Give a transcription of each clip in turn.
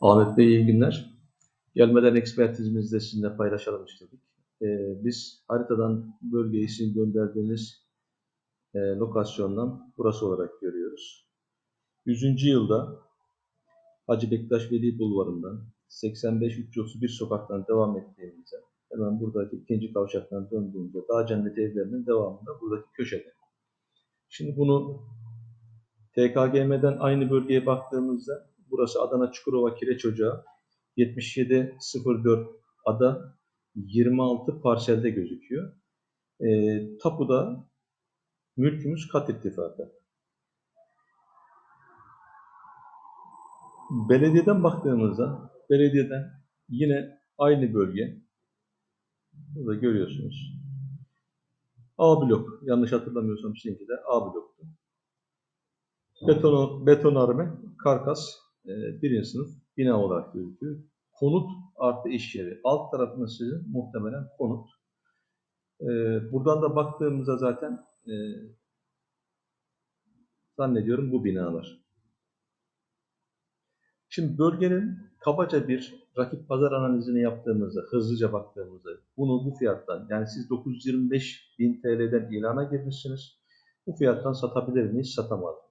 Ahmet Bey iyi günler. Gelmeden ekspertizimizi de sizinle paylaşalım istedik. Ee, biz haritadan bölgeyi sizin gönderdiğiniz e, lokasyondan burası olarak görüyoruz. 100. yılda Hacı Bektaş Veli Bulvarı'ndan 85-331 sokaktan devam ettiğimizde hemen buradaki ikinci kavşaktan döndüğümüzde Dağ Cenneti evlerinin devamında buradaki köşede. Şimdi bunu TKGM'den aynı bölgeye baktığımızda burası Adana Çukurova Kireç Ocağı 7704 ada 26 parselde gözüküyor. E, tapuda mülkümüz kat ittifakı. Belediyeden baktığımızda belediyeden yine aynı bölge burada görüyorsunuz. A blok yanlış hatırlamıyorsam sizinki de A bloktu. Beton, betonarme, karkas e, birinci sınıf bina olarak gözüküyor. Konut artı iş yeri. Alt tarafında sizin muhtemelen konut. E, buradan da baktığımızda zaten e, zannediyorum bu binalar. Şimdi bölgenin kabaca bir rakip pazar analizini yaptığımızda, hızlıca baktığımızda bunu bu fiyattan yani siz 925 bin TL'den ilana girmişsiniz. Bu fiyattan satabilir miyiz, satamaz?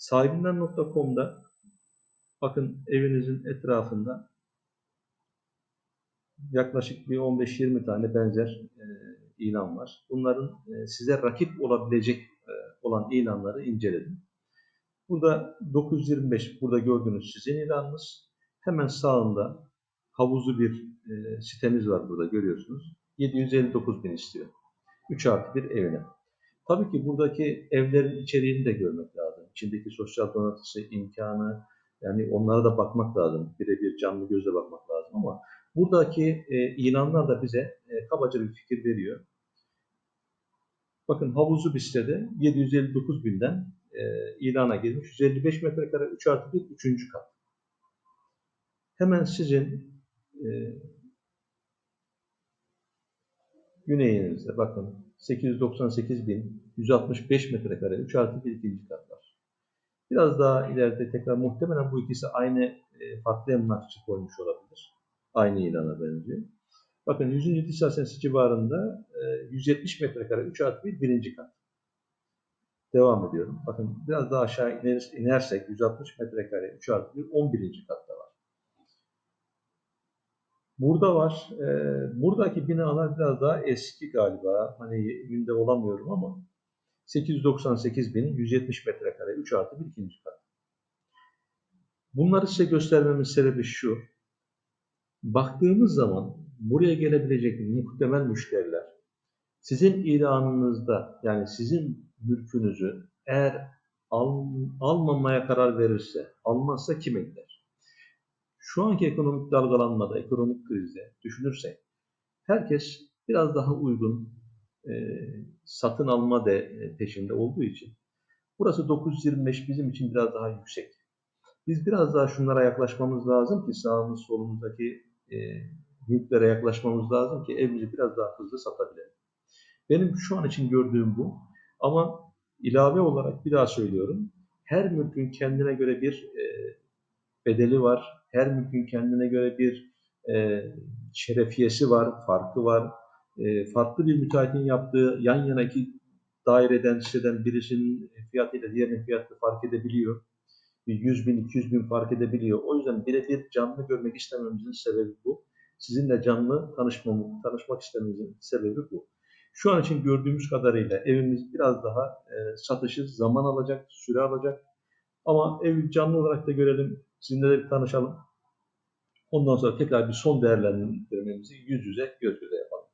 Sahibinden.com'da bakın evinizin etrafında yaklaşık bir 15-20 tane benzer e, ilan var. Bunların e, size rakip olabilecek e, olan ilanları inceledim. Burada 925, burada gördüğünüz sizin ilanınız. Hemen sağında havuzlu bir e, sitemiz var burada görüyorsunuz. 759 bin istiyor. 3 artı bir evine. Tabii ki buradaki evlerin içeriğini de görmek lazım. İçindeki sosyal donatısı, imkanı, yani onlara da bakmak lazım. Birebir canlı gözle bakmak lazım ama buradaki e, ilanlar da bize e, kabaca bir fikir veriyor. Bakın havuzlu bir sitede 759 binden e, ilana girmiş. 155 metrekare 3 artı 1 3. kat. Hemen sizin e, güneyinizde bakın 898 bin 165 metrekare 3 artı 1 ikinci kat var. Biraz daha ileride tekrar muhtemelen bu ikisi aynı e, farklı emlakçı koymuş olabilir. Aynı ilana benziyor. Bakın 100. diş hastanesi civarında e, 170 metrekare 3 artı 1 birinci kat. Devam ediyorum. Bakın biraz daha aşağı iner, inersek 160 metrekare 3 artı 1 11. katta var. Burada var. E, buradaki binalar biraz daha eski galiba. Hani evinde olamıyorum ama 898 bin 170 metrekare 3 artı 1 ikinci kat. Bunları size göstermemin sebebi şu. Baktığımız zaman buraya gelebilecek muhtemel müşteriler sizin ilanınızda yani sizin mülkünüzü eğer al, almamaya karar verirse, almazsa kime gider? Şu anki ekonomik dalgalanmada, ekonomik krizde düşünürsek herkes biraz daha uygun e, satın alma de e, peşinde olduğu için burası 925 bizim için biraz daha yüksek. Biz biraz daha şunlara yaklaşmamız lazım ki sağımız solumuzdaki e, mülklere yaklaşmamız lazım ki evimizi biraz daha hızlı satabilelim. Benim şu an için gördüğüm bu. Ama ilave olarak bir daha söylüyorum. Her mülkün kendine göre bir e, bedeli var. Her mülkün kendine göre bir e, şerefiyesi var, farkı var. E, farklı bir müteahhitin yaptığı yan yana iki daireden, siteden birisinin fiyatıyla diğerinin fiyatı fark edebiliyor. Bir 100 bin, 200 bin fark edebiliyor. O yüzden birebir canlı görmek istememizin sebebi bu. Sizinle canlı tanışmamı, tanışmak istememizin sebebi bu. Şu an için gördüğümüz kadarıyla evimiz biraz daha e, satışı zaman alacak, süre alacak. Ama evi canlı olarak da görelim, sizinle de bir tanışalım. Ondan sonra tekrar bir son değerlendirmemizi yüz yüze, göz göze yapalım.